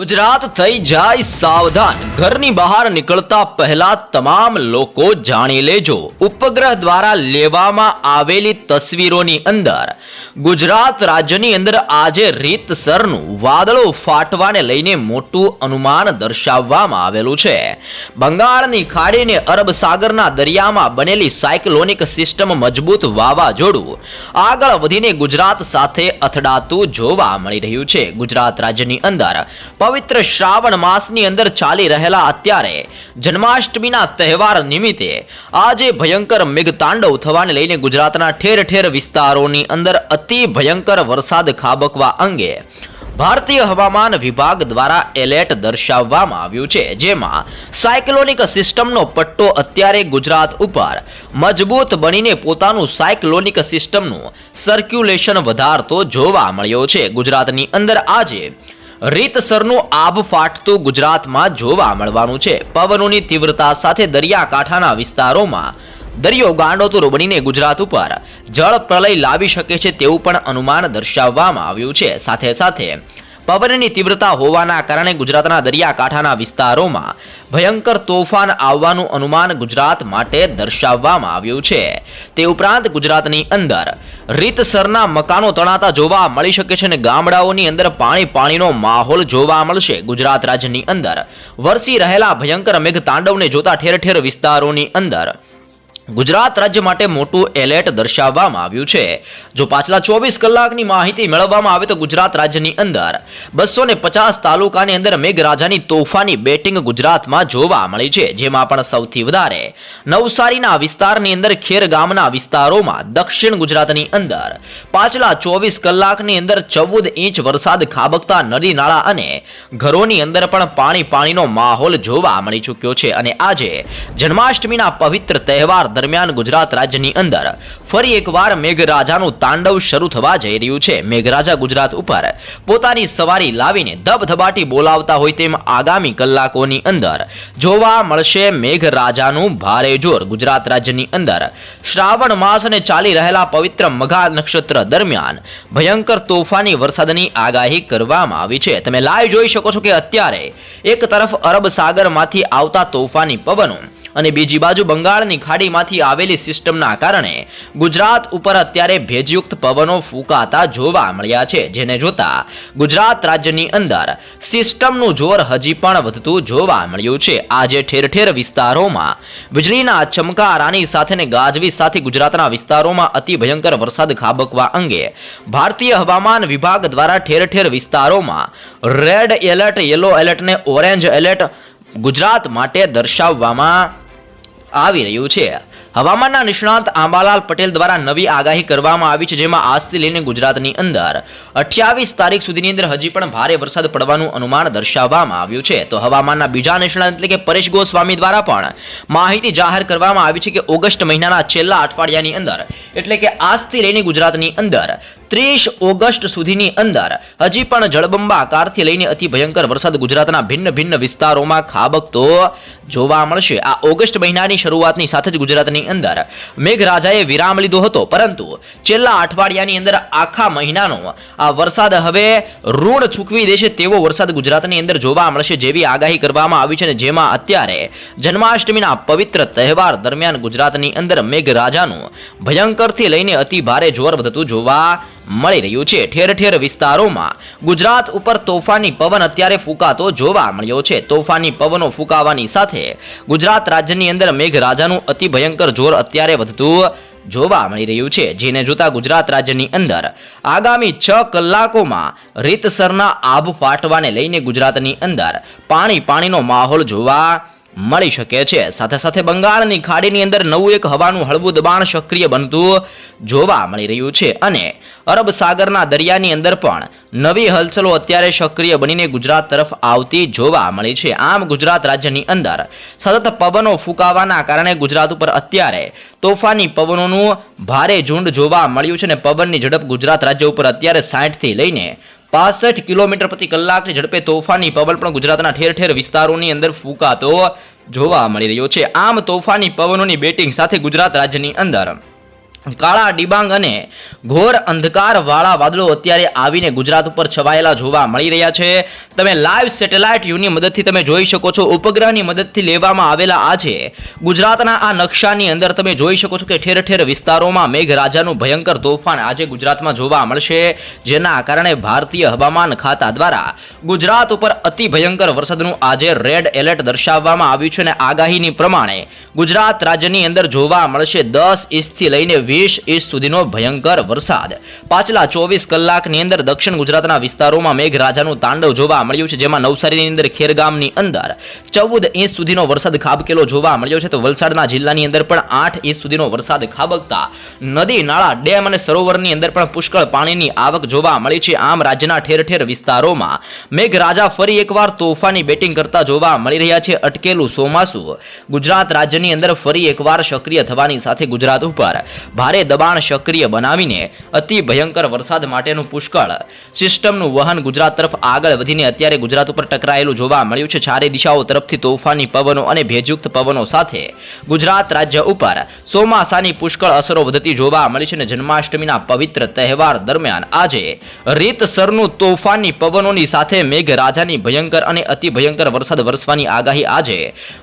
ગુજરાત થઈ જાય સાવધાન. ઘરની બહાર નીકળતા પહેલા તમામ લોકો જાણી લેજો. ઉપગ્રહ દ્વારા લેવામાં આવેલી તસવીરોની અંદર ગુજરાત રાજ્યની અંદર આજે રીતસરનું વાદળો ફાટવાને લઈને મોટું અનુમાન દર્શાવવામાં આવેલું છે. બંગાળની ખાડીને અરબ સાગરના દરિયામાં બનેલી સાયક્લોનિક સિસ્ટમ મજબૂત વાવાઝોડું આગળ વધીને ગુજરાત સાથે અથડાતું જોવા મળી રહ્યું છે. ગુજરાત રાજ્યની અંદર પવિત્ર શ્રાવણ માસની અંદર ચાલી રહેલા અત્યારે જન્માષ્ટમીના તહેવાર નિમિત્તે આજે ભયંકર મેઘતાંડવ થવાને લઈને ગુજરાતના ઠેર ઠેર વિસ્તારોની અંદર અતિ ભયંકર વરસાદ ખાબકવા અંગે ભારતીય હવામાન વિભાગ દ્વારા એલર્ટ દર્શાવવામાં આવ્યું છે, જેમાં સાયક્લોનિક સિસ્ટમનો પટ્ટો અત્યારે ગુજરાત ઉપર મજબૂત બનીને પોતાનું સાયક્લોનિક સિસ્ટમનું સર્ક્યુલેશન વધારતો જોવા મળ્યો છે. ગુજરાતની અંદર આજે રીતસરનું આભ ફાટતું ગુજરાતમાં જોવા મળવાનું છે. પવનોની તીવ્રતા સાથે દરિયાકાંઠાના વિસ્તારોમાં દરિયો ગાંડોતુર બનીને ગુજરાત ઉપર. જળ પ્રલય લાવી શકે છે તેવું પણ અનુમાન દર્શાવવામાં આવ્યું છે. સાથે સાથે પવનની તીવ્રતા હોવાના કારણે ગુજરાતના દરિયાકાંઠાના વિસ્તારોમાં ભયંકર તોફાન આવવાનું અનુમાન ગુજરાત માટે દર્શાવવામાં આવ્યું છે. તે ઉપરાંત ગુજરાતની અંદર રીતસરના મકાનો તણાતા જોવા મળી શકે છે અને ગામડાઓની અંદર પાણી પાણીનો માહોલ જોવા મળશે. ગુજરાત રાજ્યની અંદર વરસી રહેલા ભયંકર મેઘતાંડવને જોતા ઠેર ઠેર વિસ્તારોની અંદર ગુજરાત રાજ્ય માટે મોટું એલર્ટ દર્શાવવામાં આવ્યું છે. જો પાછલા ચોવીસ કલાકની માહિતી મેળવવામાં આવે તો ગુજરાત રાજ્યની અંદર બસો ને પચાસ તાલુકાની અંદર મેઘરાજાની તોફાની બેટિંગ ગુજરાતમાં જોવા મળી છે, જેમાં પણ સૌથી વધારે નવસારીના વિસ્તારની અંદર ખેર ગામના વિસ્તારોમાં દક્ષિણ ગુજરાતની અંદર પાછલા ચોવીસ કલાકની અંદર ચૌદ ઇંચ વરસાદ ખાબકતા નદી નાળા અને ઘરોની અંદર પણ પાણી પાણીનો માહોલ જોવા મળી ચૂક્યો છે. અને આજે જન્માષ્ટમીના પવિત્ર તહેવાર દરમિયાન ગુજરાત રાજ્યની અંદર ફરી એકવાર મેઘરાજાનું તાંડવ શરૂ થવા જઈ રહ્યું છે. મેઘરાજા ગુજરાત ઉપર પોતાની સવારી લાવીને ધબધબાટી બોલાવતા હોય તેમ આગામી કલાકોની અંદર જોવા મળશે મેઘરાજાનું ભારે જોર. ગુજરાત રાજ્યની અંદર શ્રાવણ માસ અને ચાલી રહેલા પવિત્ર મઘા નક્ષત્ર દરમિયાન ભયંકર તોફાની વરસાદની આગાહી કરવામાં આવી છે. તમે લાઈવ જોઈ શકો છો કે અત્યારે એક તરફ અરબ સાગરમાંથી આવતા તોફાની પવનો અને બીજી બાજુ બંગાળની ખાડીમાંથી આવેલી સિસ્ટમના કારણે ગુજરાત ઉપર અત્યારે ભેજયુક્ત પવનો ફૂંકાતા જોવા મળ્યા છે, જેને જોતા ગુજરાત રાજ્યની અંદર સિસ્ટમનું જોર હજી પણ વધતું જોવા મળ્યું છે. આજે ઠેર ઠેર વિસ્તારોમાં વીજળીના ચમકારાની સાથે ગાજવીજ ગાજવી સાથે ગુજરાતના વિસ્તારોમાં અતિ ભયંકર વરસાદ ખાબકવા અંગે ભારતીય હવામાન વિભાગ દ્વારા ઠેર ઠેર વિસ્તારોમાં રેડ એલર્ટ, યલો એલર્ટ ને ઓરેન્જ એલર્ટ ગુજરાત માટે દર્શાવવામાં આવી રહ્યું છે. હવામાનના નિષ્ણાંત આંબાલાલ પટેલ દ્વારા નવી આગાહી કરવામાં આવી છે, જેમાં આજથી લઈને ગુજરાતની અંદર અઠ્યાવીસ તારીખ સુધીની અંદર હજી પણ ભારે વરસાદ પડવાનું અનુમાન દર્શાવવામાં આવ્યું છે. તો હવામાનના બીજા નિષ્ણાંત એટલે કે પરેશ ગોસ્વામી દ્વારા પણ માહિતી જાહેર કરવામાં આવી છે કે ઓગસ્ટ મહિનાના છેલ્લા અઠવાડિયાની અંદર, એટલે કે આજથી લઈને ગુજરાતની અંદર ત્રીસ ઓગસ્ટ સુધીની અંદર હજી પણ જળબંબાકારથી લઈને અતિ ભયંકર વરસાદ ગુજરાતના ભિન્ન ભિન્ન વિસ્તારોમાં ખાબકતો જોવા મળશે. આ ઓગસ્ટ મહિનાની શરૂઆતની સાથે જ ગુજરાતની અંદર મેઘરાજાએ વિરામ લીધો હતો. પરંતુ છેલ્લા અઠવાડિયાની અંદર આખા મહિનાનો આ વરસાદ હવે ઋણ ચૂકવી દેશે તેવો વરસાદ ગુજરાતની અંદર જોવા મળશે જેવી આગાહી કરવામાં આવી છે અને જેમાં અત્યારે જન્માષ્ટમીના પવિત્ર તહેવાર દરમિયાન ગુજરાતની અંદર મેઘરાજાનું ભયંકરથી લઈને અતિ ભારે જોર વધતું જોવા મળી રહ્યું છે. ઠેર ઠેર વિસ્તારોમાં ગુજરાત ઉપર તોફાની પવન અત્યારે ફૂંકાતો જોવા મળ્યો છે. તોફાની પવનો ફૂંકાવાની સાથે ગુજરાત રાજ્યની અંદર મેઘરાજાનું અતિ ભયંકર જોર અત્યારે વધતું જોવા મળી રહ્યું છે. જેને જોતા ગુજરાત રાજ્યની અંદર આગામી છ કલાકોમાં રીતસરના આભ ફાટવાને લઈને ગુજરાતની અંદર પાણી પાણીનો માહોલ જોવા મળી શકે છે. સાથે સાથે બંગાળની ખાડીની અંદર નવું એક હવાનું હળવું દબાણ સક્રિય બનતું જોવા મળી રહ્યું છે. અને અરબ સાગરના દરિયાની અંદર પણ નવી હલચલો અત્યારે સક્રિય બનીને ગુજરાત તરફ આવતી જોવા મળી છે. આમ ગુજરાત રાજ્યની અંદર સતત પવનો ફૂંકાવાના કારણે ગુજરાત ઉપર અત્યારે તોફાની પવનોનું ભારે ઝુંડ જોવા મળ્યું છે અને પવનની ઝડપ ગુજરાત રાજ્ય ઉપર અત્યારે સાઠથી લઈને પાસઠ કિલોમીટર પ્રતિ કલાકની ઝડપે તોફાની પવન પણ ગુજરાતના ઠેર ઠેર વિસ્તારોની અંદર ફૂંકાતો જોવા મળી રહ્યો છે. આમ તોફાની પવનોની બેટિંગ સાથે ગુજરાત રાજ્યની અંદર કાળા ડિબાંગ અને ઘોર અંધકાર વાળા વાદળો અત્યારે આવીને ગુજરાત ઉપર છવાયેલા જોવા મળી રહ્યા છે. તમે લાઈવ સેટેલાઇટ યુની મદદથી તમે જોઈ શકો છો. ઉપગ્રહની મદદથી લેવામાં આવેલા આજે ગુજરાતના આ નકશાની અંદર તમે જોઈ શકો છો કે ઠેર ઠેર વિસ્તારોમાં મેઘરાજાનું ભયંકર તોફાન આજે ગુજરાતમાં જોવા મળશે. જેના કારણે ભારતીય હવામાન ખાતા દ્વારા ગુજરાત ઉપર અતિ ભયંકર વરસાદનું આજે રેડ એલર્ટ દર્શાવવામાં આવ્યું છે અને આગાહીની પ્રમાણે ગુજરાત રાજ્યની અંદર જોવા મળશે દસ ઇંચથી લઈને વીસ ઇંચ સુધીનો ભયંકર વરસાદ. પાછલા ચોવીસ કલાકની અંદર દક્ષિણ ગુજરાતના વિસ્તારોમાં મેઘરાજાનું તાંડવ જોવા મળ્યું છે, જેમાં નવસારીની અંદર ખેરગામની અંદર ચૌદ ઇંચ સુધીનો વરસાદ ખાબકેલો જોવા મળ્યો છે. તો વલસાડના જિલ્લાની અંદર પણ આઠ ઇંચ સુધીનો વરસાદ ખાબકતા નદી, નાળા, ડેમ અને સરોવરની અંદર પણ પુષ્કળ પાણીની આવક જોવા મળી છે. આમ રાજ્યના ઠેર ઠેર વિસ્તારોમાં મેઘરાજા ફરી એકવાર તોફાની બેટિંગ કરતા જોવા મળી રહ્યા છે. અટકેલું ચોમાસું ગુજરાત રાજ્યની અંદર ફરી એકવાર સક્રિય થવાની સાથે ગુજરાત ઉપર ભારે દબાણ સક્રિય બનાવીને અતિ ભયંકર વરસાદ માટેનું પુષ્કળ સિસ્ટમનું વહન ગુજરાત તરફ આગળ વધીને અત્યારે ગુજરાત ઉપર ટકરાયેલું જોવા મળ્યું છે. ચારે દિશાઓ તરફથી તોફાની પવનો અને ભેજયુક્ત પવનો સાથે ગુજરાત રાજ્ય ઉપર ચોમાસાની પુષ્કળ અસરો વધતી જોવા મળી છે અને જન્માષ્ટમીના પવિત્ર તહેવાર દરમિયાન આજે રીતસરનું તોફાની પવનોની સાથે મેઘરાજાની ભયંકર અને અતિ ભયંકર વરસાદ વરસવાની આગાહી આજે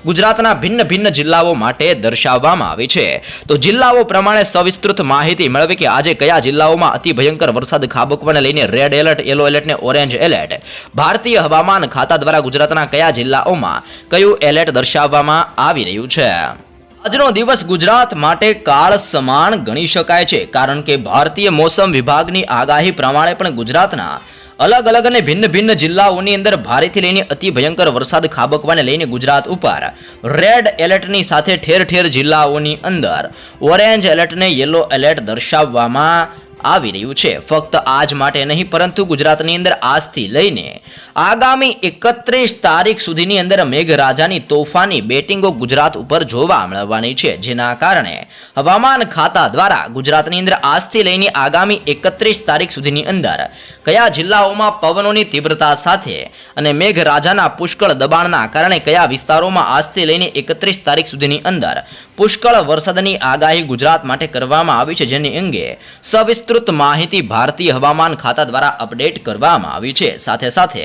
ગુજરાતના ભિન્ન ભિન્ન જિલ્લાઓ માટે દર્શાવવામાં આવી છે. તો જિલ્લાઓ પ્રમાણે સવિસ્તૃત માહિતી મેળવી કે આજે કયા જિલ્લાઓમાં અતિ ભયંકર વરસાદ ખાબકવાને લઈને રેડ એલર્ટ યલો એલર્ટ ને ઓરેન્જ એલર્ટ ભારતીય હવામાન ખાતા દ્વારા ગુજરાતના કયા જિલ્લાઓમાં કયું એલર્ટ દર્શાવવામાં આવી રહ્યું છે? આજનો દિવસ ગુજરાત માટે કાળ સમાન ગણી શકાય છે, કારણ કે ભારતીય મોસમ વિભાગની આગાહી પ્રમાણે પણ ગુજરાતના અલગ અલગ અને ભિન્ન ભિન્ન જિલ્લાઓની અંદર ભારેથી લઈને અતિ ભયંકર વરસાદ ખાબકવાને લઈને ગુજરાત ઉપર રેડ એલર્ટની સાથે ઠેર ઠેર જિલ્લાઓની અંદર ઓરેન્જ એલર્ટને યલો એલર્ટ દર્શાવવામાં આવી રહ્યું છે. ફક્ત આજ માટે નહીં, પરંતુ ગુજરાતની અંદર આજથી લઈને આગામી એકત્રીસ તારીખ સુધીની અંદર મેઘરાજાની તોફાની બેટિંગો ગુજરાત ઉપર જોવા મળવાની છે. જેના કારણે હવામાન ખાતા દ્વારા ગુજરાતની અંદર આજથી લઈને આગામી એકત્રીસ તારીખ સુધીની અંદર કયા જિલ્લાઓમાં પવનોની તીવ્રતા સાથે અને મેઘરાજાના પુષ્કળ દબાણના કારણે કયા વિસ્તારોમાં આજથી લઈને એકત્રીસ તારીખ સુધીની અંદર પુષ્કળ વરસાદની આગાહી ગુજરાત માટે કરવામાં આવી છે, જેની અંગે સવિસ્તૃત માહિતી ભારતીય હવામાન ખાતા દ્વારા અપડેટ કરવામાં આવી છે. સાથે સાથે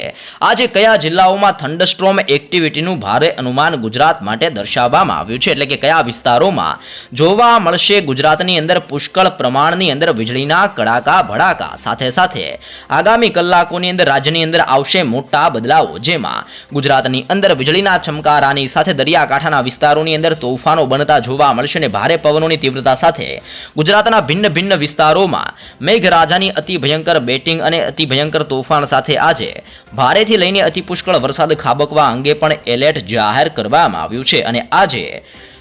આજે કયા જિલ્લાઓમાં થંડસ્ટ્રોમ એક્ટિવિટીનું ભારે અનુમાન ગુજરાત માટે દર્શાવવામાં આવ્યું છે? એટલે કે કયા વિસ્તારોમાં જોવા મળશે ગુજરાતની અંદર પુષ્કળ પ્રમાણની અંદર વીજળીના કડાકા, ભડાકા? સાથે સાથે આગામી કલાકોની અંદર રાજ્યની અંદર આવશે મોટા બદલાવો, જેમાં ગુજરાતની અંદર વીજળીના ચમકારાની સાથે દરિયાકાંઠાના વિસ્તારોની અંદર તોફાનો બનતા જોવા મળશે અને ભારે પવનોની તીવ્રતા સાથે ગુજરાતના ભિન્ન ભિન્ન વિસ્તારોમાં મેઘરાજાની અતિ ભયંકર બેટિંગ અને અતિ ભયંકર તોફાન સાથે આજે ભારેથી લઈને અતિ પુષ્કળ વરસાદ ખાબકવા અંગે પણ એલર્ટ જાહેર કરવામાં આવ્યું છે અને આજે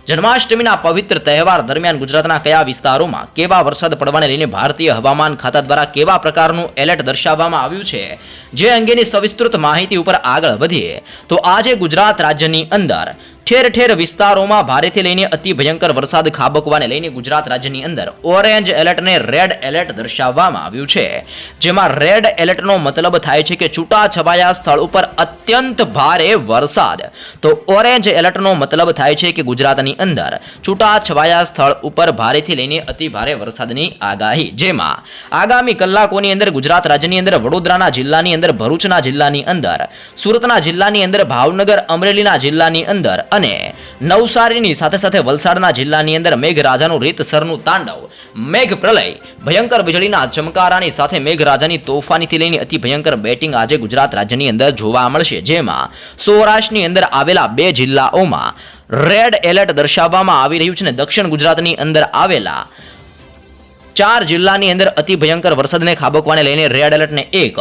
જન્માષ્ટમીના પવિત્ર તહેવાર દરમિયાન ગુજરાતના કયા વિસ્તારોમાં કેવા વરસાદ પડવાને લઈને ભારતીય હવામાન ખાતા દ્વારા કેવા પ્રકારનું એલર્ટ દર્શાવવામાં આવ્યું છે જે અંગેની સવિસ્તૃત માહિતી ઉપર આગળ વધીએ તો આજે ગુજરાત રાજ્યની અંદર ઠેર ઠેર વિસ્તારોમાં ભારેથી લઈને અતિ ભયંકર વરસાદ ખાબકવાને લઈને ગુજરાત રાજ્યની અંદર ઓરેન્જ એલર્ટને રેડ એલર્ટ દર્શાવવામાં આવ્યું છે. જેમાં રેડ એલર્ટનો મતલબ થાય છે કે છૂટા છવાયા સ્થળ ઉપર અત્યંત ભારે વરસાદ. તો ઓરેન્જ એલર્ટનો મતલબ થાય છે કે ગુજરાતની અંદર છૂટા છવાયા સ્થળ ઉપર ભારેથી લઈને અતિ ભારે વરસાદની આગાહી. જેમાં આગામી કલાકોની અંદર ગુજરાત રાજ્યની અંદર વડોદરાના જિલ્લાની અંદર ભરૂચના જિલ્લાની અંદર સુરતના જિલ્લાની અંદર ભાવનગર અમરેલીના જિલ્લાની અંદર અને નવસારીની સાથે સાથે વલસાડના જિલ્લાની અંદર મેઘરાજાનું રીતસરનું તાંડવ. મેઘ પ્રલય ભયંકર વીજળીના ચમકારાની સાથે મેઘરાજાની તોફાનીથી લઈને અતિ ભયંકર બેટિંગ આજે ગુજરાત રાજ્યની અંદર જોવા મળશે. જેમાં સૌરાષ્ટ્રની અંદર આવેલા બે જિલ્લાઓમાં રેડ એલર્ટ દર્શાવવામાં આવી રહ્યું છે અને દક્ષિણ ગુજરાતની અંદર આવેલા ચાર જિલ્લાની અંદર અતિ ભયંકર વરસાદને ખાબકવાને લઈને રેડ એલર્ટને એક,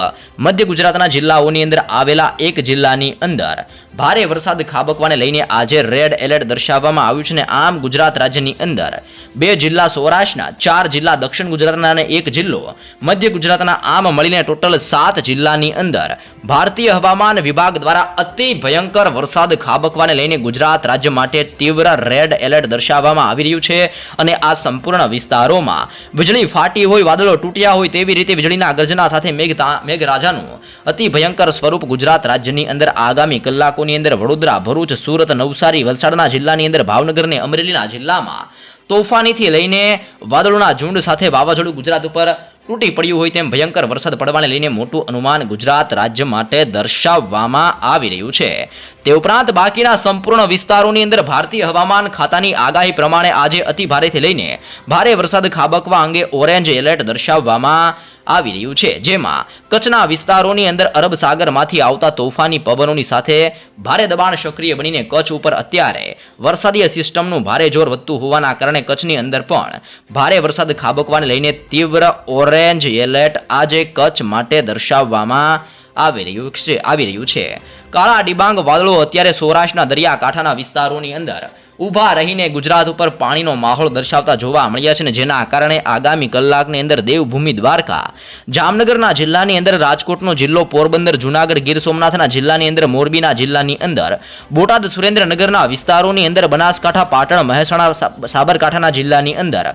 મધ્ય ગુજરાતના જિલ્લાઓની અંદર આવેલા એક જિલ્લાની અંદર. ભારે વરસાદ ખાબકવાને લઈને આજે રેડ એલર્ટ દર્શાવવામાં આવ્યું છે અને આમ ગુજરાત રાજ્યની અંદર બે જિલ્લા સૌરાષ્ટ્રના ચાર જિલ્લા દક્ષિણ ગુજરાતના અને એક જિલ્લો મધ્ય ગુજરાતના આમ મળીને ટોટલ સાત જિલ્લાની અંદર ભારતીય હવામાન વિભાગ દ્વારા અતિ ભયંકર વરસાદ ખાબકવાને લઈને ગુજરાત રાજ્ય માટે તીવ્ર રેડ એલર્ટ દર્શાવવામાં આવી રહ્યું છે અને આ સંપૂર્ણ વિસ્તારોમાં વીજળી ફાટી હોય, વાદળો તૂટ્યા હોય તેવી રીતે વીજળીના ગર્જના સાથે મેઘ મેઘરાજાનું અતિ ભયંકર સ્વરૂપ ગુજરાત રાજ્યની અંદર આગામી કલાકોની અંદર વડોદરા, ભરૂચ, સુરત, નવસારી, વલસાડના જિલ્લાની અંદર ભાવનગર અને અમરેલીના જિલ્લામાં તોફાનીથી લઈને વાદળોના ઝુંડ સાથે વાવાઝોડું ગુજરાત ઉપર તૂટી પડ્યું હોય તેમ ભયંકર વરસાદ પડવાને લઈને મોટું અનુમાન ગુજરાત રાજ્ય માટે દર્શાવવામાં આવી રહ્યું છે. તે ઉપરાંત બાકીના સંપૂર્ણ વિસ્તારોની અંદર ભારતીય હવામાન ખાતાની આગાહી પ્રમાણે આજે અતિ ભારેથી લઈને ભારે વરસાદ ખાબકવા અંગે ઓરેન્જ એલર્ટ દર્શાવવામાં આવી રહ્યું છે. જેમાં કચ્છના વિસ્તારોની અંદર અરબ સાગરમાંથી આવતા તોફાની પવનોની સાથે ભારે દબાણ સક્રિય બનીને કચ્છ ઉપર અત્યારે વરસાદીય સિસ્ટમનું ભારે જોર વધતું હોવાના કારણે કચ્છની અંદર પણ ભારે વરસાદ ખાબકવાને લઈને તીવ્ર ઓરેન્જ એલર્ટ આજે કચ્છ માટે દર્શાવવામાં આવી રહ્યું છે. આવી રહ્યું છે. કાળા ડિબાંગ વાદળો અત્યારે સૌરાષ્ટ્રના દરિયાકાંઠાના વિસ્તારોની અંદર ઊભા રહીને ગુજરાત ઉપર પાણીનો માહોલ દર્શાવતા જોવા મળ્યા છે ને જેના કારણે આગામી કલાકની અંદર દેવભૂમિ દ્વારકા, જામનગરના જિલ્લાની અંદર રાજકોટનો જિલ્લો, પોરબંદર, જુનાગઢ, ગીર સોમનાથના જિલ્લાની અંદર મોરબીના જિલ્લાની અંદર, બોટાદ, સુરેન્દ્રનગરના વિસ્તારોની અંદર બનાસકાંઠા, પાટણ, મહેસાણા સાબરકાંઠાના જિલ્લાની અંદર,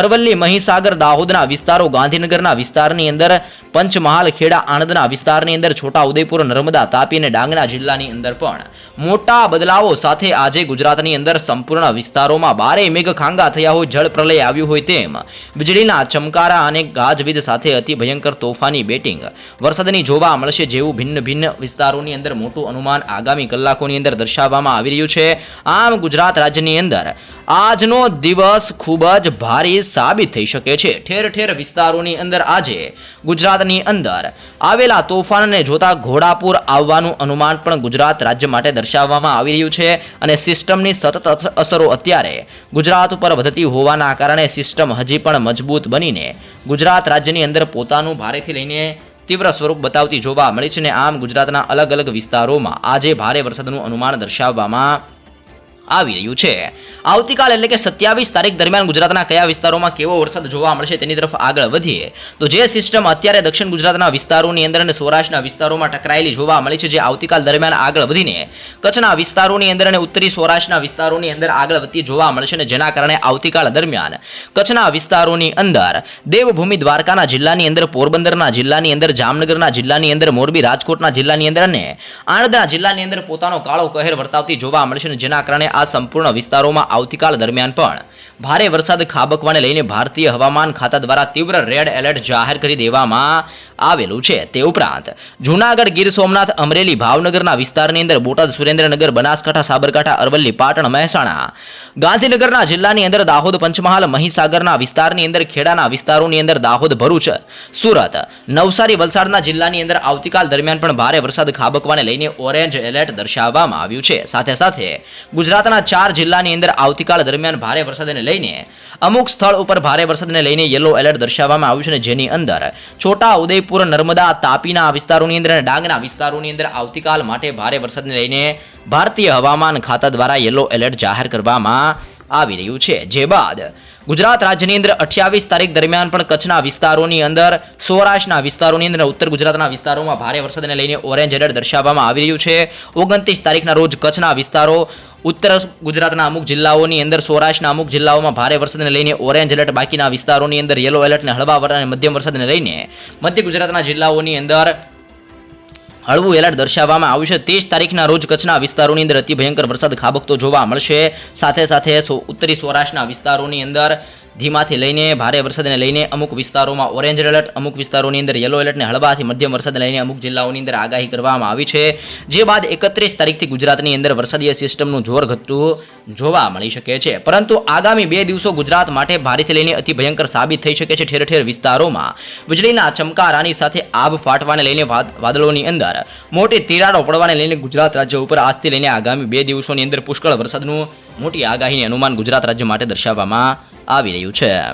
અરવલ્લી, મહીસાગર, દાહોદના વિસ્તારો, ગાંધીનગરના વિસ્તારની અંદર, પંચમહાલ, ખેડા, આણંદના વિસ્તારની અંદર છોટા ઉદયપુર નર્મદા, તાપી અને ડાંગના જિલ્લાની અંદર પણ મોટા બદલાવો સાથે આજે ગુજરાતની અંદર સંપૂર્ણ વિસ્તારોમાં બારે મેઘ ખાંગા થયા હોય, જળ પ્રલય આવ્યું હોય તેમ. વીજળીના ચમકારા અને ગાજવીજ સાથે અતિ ભયંકર તોફાની બેટિંગ. વરસાદની જોવા મળશે જેવું ભિન્ન ભિન્ન વિસ્તારોની અંદર મોટું અનુમાન આગામી કલાકોની અંદર દર્શાવવામાં આવી રહ્યું છે. આમ ગુજરાત રાજ્યની અંદર આજનો દિવસ ખૂબ જ ભારે સાબિત થઈ શકે છે. ઠેર ઠેર વિસ્તારોની અંદર આજે ગુજરાતની અંદર આવેલા તોફાનને જોતા ઘોડાપુર આવવાનું અનુમાન પણ ગુજરાત રાજ્ય માટે દર્શાવવામાં આવી રહ્યું છે અને સિસ્ટમની સતત અસરો અત્યારે ગુજરાત ઉપર વધતી હોવાના કારણે સિસ્ટમ હજી પણ મજબૂત બનીને ગુજરાત રાજ્યની અંદર પોતાનું ભારેથી લઈને તીવ્ર સ્વરૂપ બતાવતી જોવા મળી છે અને આમ ગુજરાતના અલગ અલગ વિસ્તારોમાં આજે ભારે વરસાદનું અનુમાન દર્શાવવામાં આવી રહ્યું છે. આવતીકાલ એટલે કે સત્યાવીસ તારીખ દરમિયાન ગુજરાતના કયા વિસ્તારોમાં કેવો વરસાદ જોવા મળશે તેની તરફ આગળ વધીએ. તો જે સિસ્ટમ અત્યારે દક્ષિણ ગુજરાતના વિસ્તારોની અંદર અને સૌરાષ્ટ્રના વિસ્તારોમાં ટકરાયેલી જોવા મળી છે, જે આવતીકાલ દરમિયાન આગળ વધીને કચ્છના વિસ્તારોની અંદર અને ઉત્તરી સૌરાષ્ટ્રના વિસ્તારોની અંદર આગળ વધતી જોવા મળશે અને જેના કારણે આવતીકાલ દરમિયાન કચ્છના વિસ્તારોની અંદર દેવભૂમિ દ્વારકાના જિલ્લાની અંદર, પોરબંદરના જિલ્લાની અંદર, જામનગરના જિલ્લાની અંદર, મોરબી રાજકોટના જિલ્લાની અંદર અને આણંદના જિલ્લાની અંદર પોતાનો કાળો કહેર વર્તાવતી જોવા મળશે અને જેના કારણે આ સંપૂર્ણ વિસ્તારોમાં આવતીકાલ દરમિયાન પણ ભારે વરસાદ ખાબકવાને લઈને ભારતીય હવામાન ખાતા દ્વારા તીવ્ર રેડ એલર્ટ જાહેર કરી દેવામાં આવેલું છે તે ઉપરાંત જૂનાગઢ ગીર સોમનાથ, અમરેલી, ભાવનગરના વિસ્તારની અંદર બોટાદ, સુરેન્દ્રનગર, બનાસકાંઠા, સાબરકાંઠા, અરવલ્લી, પાટણ, મહેસાણા, ગાંધીનગરના જિલ્લાની અંદર દાહોદ, પંચમહાલ, મહીસાગરના વિસ્તારની અંદર ખેડાના વિસ્તારોની અંદર દાહોદ, ભરૂચ, સુરત, નવસારી વલસાડના જિલ્લાની અંદર આવતીકાલ દરમિયાન પણ ભારે વરસાદ ખાબકવાને લઈને ઓરેન્જ એલર્ટ દર્શાવવામાં આવ્યું છે. સાથે સાથે ગુજરાતના ચાર જિલ્લાની અંદર આવતીકાલ દરમિયાન ભારે વરસાદને લઈને અમુક સ્થળ ઉપર ભારે વરસાદને લઈને યલો એલર્ટ દર્શાવવામાં આવ્યું છે અને જેની અંદર છોટા ઉદયપુર નર્મદા, તાપીના વિસ્તારોની અંદર અને ડાંગના વિસ્તારોની અંદર આવતીકાલ માટે ભારે વરસાદને લઈને ભારતીય હવામાન ખાતા દ્વારા યલો એલર્ટ જાહેર કરવામાં આવી રહ્યું છે. જે બાદ ગુજરાત રાજ્યની અંદર અઠ્યાવીસ તારીખ દરમિયાન પણ કચ્છના વિસ્તારોની અંદર, સૌરાષ્ટ્રના વિસ્તારોની અંદર ઉત્તર ગુજરાતના વિસ્તારોમાં ભારે વરસાદને લઈને ઓરેન્જ એલર્ટ દર્શાવવામાં આવી રહ્યું છે. ઓગણત્રીસ તારીખના રોજ કચ્છના વિસ્તારો ઉત્તર ગુજરાતના અમુક જિલ્લાઓની અંદર, સૌરાષ્ટ્રના અમુક જિલ્લાઓમાં ભારે વરસાદને લઈને ઓરેન્જ એલર્ટ, બાકીના વિસ્તારોની અંદર યલો એલર્ટ અને હળવા અને મધ્યમ વરસાદને લઈને મધ્ય ગુજરાતના જિલ્લાઓની અંદર હળવું એલર્ટ દર્શાવવામાં આવ્યું છે. ત્રીસ તારીખના રોજ કચ્છના વિસ્તારોની અંદર અતિ ભયંકર વરસાદ ખાબકતો જોવા મળશે. સાથે સાથે ઉત્તરી સૌરાષ્ટ્રના વિસ્તારોની અંદર ધીમાથી લઈને, ભારે વરસાદને લઈને અમુક વિસ્તારોમાં ઓરેન્જ એલર્ટ અમુક વિસ્તારોની અંદર યલો એલર્ટ અને હળવાથી મધ્યમ વરસાદને લઈને અમુક જિલ્લાઓની અંદર આગાહી કરવામાં આવી છે. જે બાદ એકત્રીસ તારીખથી ગુજરાતની અંદર વરસાદીય સિસ્ટમનું જોર ઘટતું જોવા મળી શકે છે. પરંતુ આગામી બે દિવસો ગુજરાત માટે ભારેથી લઈને અતિ ભયંકર સાબિત થઈ શકે છે ઠેર ઠેર વિસ્તારોમાં. વીજળીના ચમકારાની સાથે આભ ફાટવાને લઈને વાદ- વાદળોની અંદર મોટી તિરાડો પડવાને લઈને ગુજરાત રાજ્ય ઉપર આજથી લઈને આગામી બે દિવસોની અંદર પુષ્કળ વરસાદનું મોટી આગાહીની અનુમાન ગુજરાત રાજ્ય માટે દર્શાવવામાં આવી રહ્યું છે.